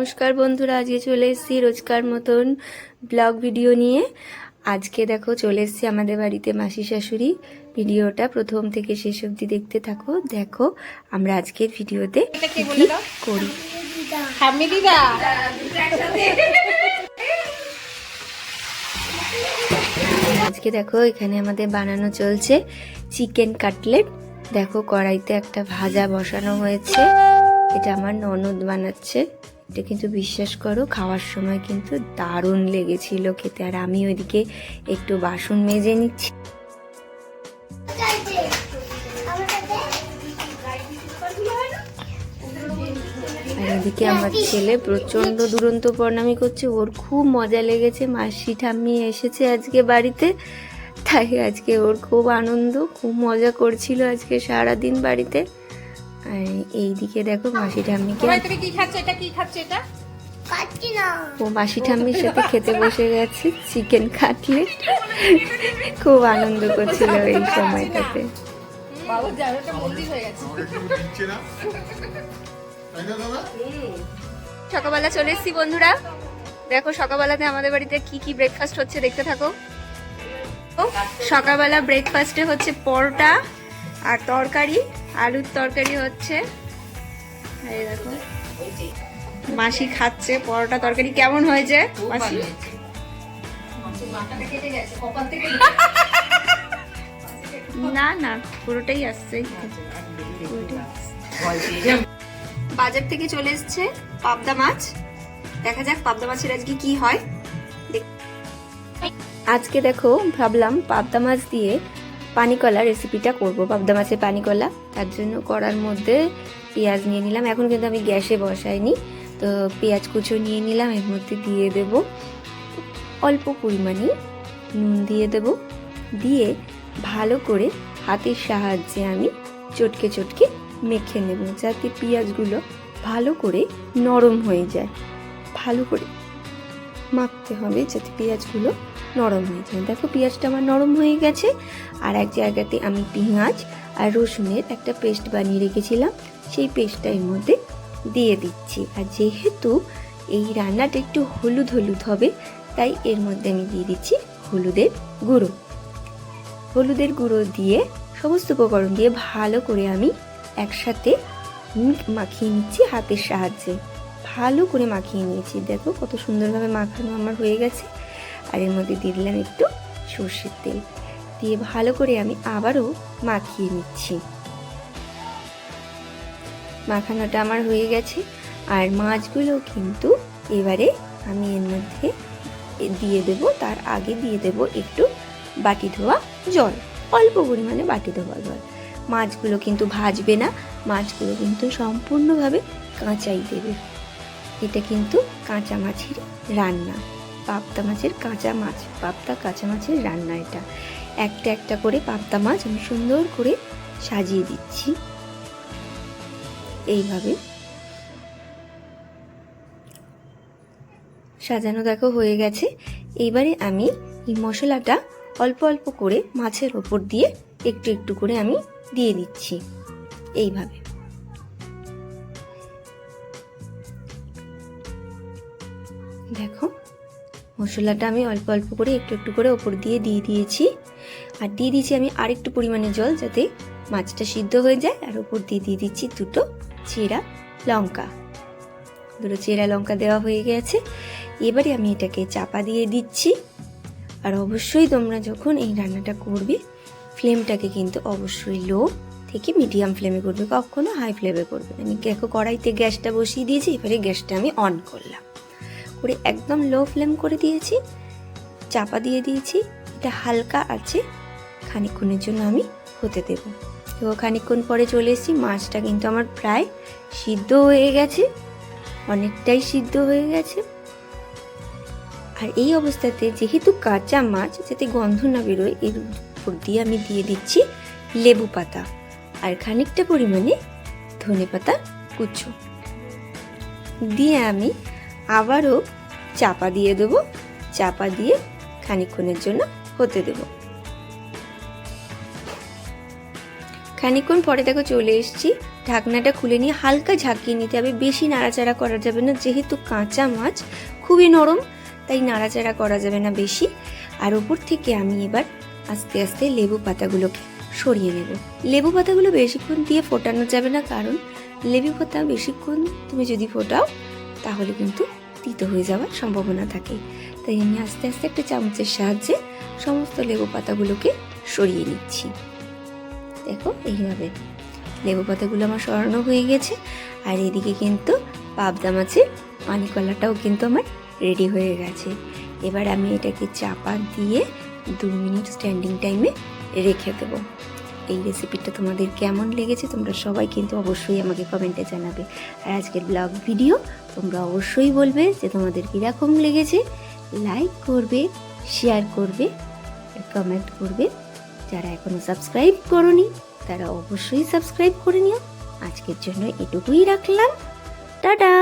নমস্কার বন্ধুরা আজকে চলে এসেছি রোজকার মতন ব্লগ ভিডিও নিয়ে। আজকে দেখো চলে এসেছি আমাদের বাড়িতে মাসি শাশুড়ি। ভিডিওটা প্রথম থেকে শেষ অবধি দেখতে থাকো। দেখো আমরা আজকের ভিডিওতে? করি। আজকে দেখো এখানে আমাদের বানানো চলছে চিকেন কাটলেট। দেখো কড়াইতে একটা ভাজা বসানো হয়েছে। এটা আমার ননদ বানাচ্ছে। এটা কিন্তু বিশ্বাস করো, খাওয়ার সময় কিন্তু দারুণ লেগেছিল খেতে। আর আমি ওইদিকে একটু বাসন মেজে নিচ্ছি। এদিকে আমার ছেলে প্রচণ্ড দুরন্ত প্রণামি করছে, ওর খুব মজা লেগেছে। মাসি ঠাম্মি এসেছে আজকে বাড়িতে, তাই আজকে ওর খুব আনন্দ, খুব মজা করছিল আজকে সারাদিন বাড়িতে। আর এইদিকে দেখো মাসি ঠাম্মিকে তুমি কি খাচ্ছ? এটা কি খাচ্ছ এটা? ও মাসি ঠাম্মির সাথে খেতে বসে গেছে চিকেন কাটলেট খুব আনন্দ করছিল এই সময়টাতে। হয়ে সকালবেলা চলে এসেছি বন্ধুরা। দেখো সকালবেলাতে আমাদের বাড়িতে কি কি ব্রেকফাস্ট হচ্ছে দেখতে থাকো। ও, সকালবেলা ব্রেকফাস্টে হচ্ছে পরোটা আর তরকারি। আলুর তরকারি হচ্ছে। এই দেখো। মাসি খাচ্ছে পরোটা তরকারি কেমন হয়েছে? মাসি? না না আসছে। পুরোটাই আসছে। বাজার থেকে চলে এসছে পাবদা মাছ। দেখা যাক পাবদা মাছের আজকে কি হয়। আজকে দেখো ভাবলাম পাবদা মাছ দিয়ে পানিকলা রেসিপিটা করব, পাবদা মাছের পানিকলা। তার জন্য কড়ার মধ্যে পেঁয়াজ নিয়ে নিলাম। এখন কিন্তু আমি গ্যাসে বসাইনি, তো পেঁয়াজ কুচো নিয়ে নিলাম, এর মধ্যে দিয়ে দেব অল্প পরিমাণে নুন দিয়ে দেব। দিয়ে ভালো করে হাতের সাহায্যে আমি চটকে চটকে মেখে নেব, যাতে পেঁয়াজগুলো ভালো করে নরম হয়ে যায়। ভালো করে মাখতে হবে, যাতে পেঁয়াজগুলো নরম হয়ে যায় দেখো পেঁয়াজটা আমার নরম হয়ে গেছে। আর এক জায়গাতে আমি পেঁয়াজ আর রসুনের একটা পেস্ট বানিয়ে রেখেছিলাম। সেই পেস্টটা এর মধ্যে দিয়ে দিচ্ছি। আর যেহেতু এই রান্নাটা একটু হলুদ হলুদ হবে, তাই এর মধ্যে আমি দিয়ে দিচ্ছি হলুদের গুঁড়ো। হলুদের গুঁড়ো দিয়ে সমস্ত উপকরণ দিয়ে ভালো করে আমি একসাথে মাখিয়ে নিচ্ছি হাতের সাহায্যে। ভালো করে মাখিয়ে নিয়েছি। দেখো কত সুন্দরভাবে মাখানো আমার হয়ে গেছে। আর এর মধ্যে দিয়ে দিলাম একটু সর্ষের তেল। দিয়ে ভালো করে আমি আবারও মাখিয়ে নিচ্ছি। মাখানোটা আমার হয়ে গেছে। আর মাছগুলো কিন্তু এবারে আমি এর মধ্যে দিয়ে দেব। তার আগে দিয়ে দেব একটু বাটি ধোয়া জল, অল্প পরিমাণে বাটি ধোয়া জল। মাছগুলো কিন্তু ভাজবে না, মাছগুলো কিন্তু সম্পূর্ণভাবে কাঁচাই দেবে। এটা কিন্তু কাঁচা মাছের রান্না। পাবদা মাছের কাঁচা মাছ, পাবদা কাঁচা মাছের রান্না এটা। একটা একটা করে পাবদা মাছ আমি সুন্দর করে সাজিয়ে দিচ্ছি। এইভাবে। সাজানো দেখো হয়ে গেছে। এইবারে আমি এই মশলাটা অল্প অল্প করে মাছের ওপর দিয়ে একটু একটু করে আমি দিয়ে দিচ্ছি। এইভাবে। দেখো। মশলাটা আমি অল্প অল্প করে একটু একটু করে ওপর দিয়ে দিয়ে দিয়েছি। আর দিয়ে দিয়েছি আমি আরেকটু পরিমাণে জল যাতে মাছটা সিদ্ধ হয়ে যায়। আর ওপর দিয়ে দিয়ে দিচ্ছি দুটো চেরা লঙ্কা। দুটো চেরা লঙ্কা দেওয়া হয়ে গেছে। এবারে আমি এটাকে চাপা দিয়ে দিচ্ছি। আর অবশ্যই তোমরা যখন এই রান্নাটা করবে, ফ্লেমটাকে কিন্তু অবশ্যই লো থেকে মিডিয়াম ফ্লেমে করবে, কখনো হাই ফ্লেমে করবে আমি দেখো কড়াইতে গ্যাসটা বসিয়ে দিয়েছি, এবারে গ্যাসটা আমি অন করলাম। করে একদম লো ফ্লেম করে দিয়েছি। চাপা দিয়ে দিয়েছি। এটা হালকা আছে। খানিকক্ষণের জন্য আমি হতে দেব। তো খানিকক্ষণ পরে চলে এসেছি। মাছটা কিন্তু আমার প্রায় সিদ্ধ হয়ে গেছে। অনেকটাই সিদ্ধ হয়ে গেছে। আর এই অবস্থাতে যেহেতু কাঁচা মাছ, যাতে গন্ধ না বেরোয়, এর উপর দিয়ে আমি দিয়ে দিচ্ছি লেবু পাতা আর খানিকটা পরিমাণে ধনে পাতা কুচো। দিয়ে আমি আবারও চাপা দিয়ে দেবো। চাপা দিয়ে খানিকক্ষণের জন্য হতে দেব। খানিকক্ষণ পরে দেখো চলে এসছি। ঢাকনাটা খুলে নিয়ে হালকা ঝাঁকিয়ে নিতে হবে। বেশি নাড়াচাড়া করা যাবে না। যেহেতু কাঁচা মাছ, খুবই নরম, তাই নাড়াচাড়া করা যাবে না বেশি। আর ওপর থেকে আমি এবার আস্তে আস্তে লেবু পাতাগুলোকে সরিয়ে নেব। লেবু পাতাগুলো বেশিক্ষণ দিয়ে ফোটানো যাবে না, কারণ লেবু পাতা বেশিক্ষণ তুমি যদি ফোটাও, তাহলে কিন্তু তিতো হয়ে যাওয়ার সম্ভাবনা থাকে। তাই আমি আস্তে আস্তে একটা চামচের সাহায্যে সমস্ত লেবু পাতাগুলোকে সরিয়ে নিচ্ছি। দেখো, এইভাবে। লেবু পাতাগুলো আমার সরানো হয়ে গেছে। আর এদিকে কিন্তু পাবদা মাছের পানিকলাটাও কিন্তু আমার রেডি হয়ে গেছে। এবার আমি এটাকে চাপা দিয়ে দু মিনিট স্ট্যান্ডিং টাইমে রেখে দেবো। এই রেসিপিটা তোমাদের কেমন লেগেছে, তোমরা সবাই কিন্তু অবশ্যই আমাকে কমেন্টে জানাবে। আর আজকের ব্লগ ভিডিও তোমরা অবশ্যই বলবে যে তোমাদের কীরকম লেগেছে। লাইক করবে শেয়ার করবে কমেন্ট করবে। যারা এখনও সাবস্ক্রাইব করনি, তারা অবশ্যই সাবস্ক্রাইব করে নিও। আজকের জন্য এটুকুই রাখলাম। টাটা!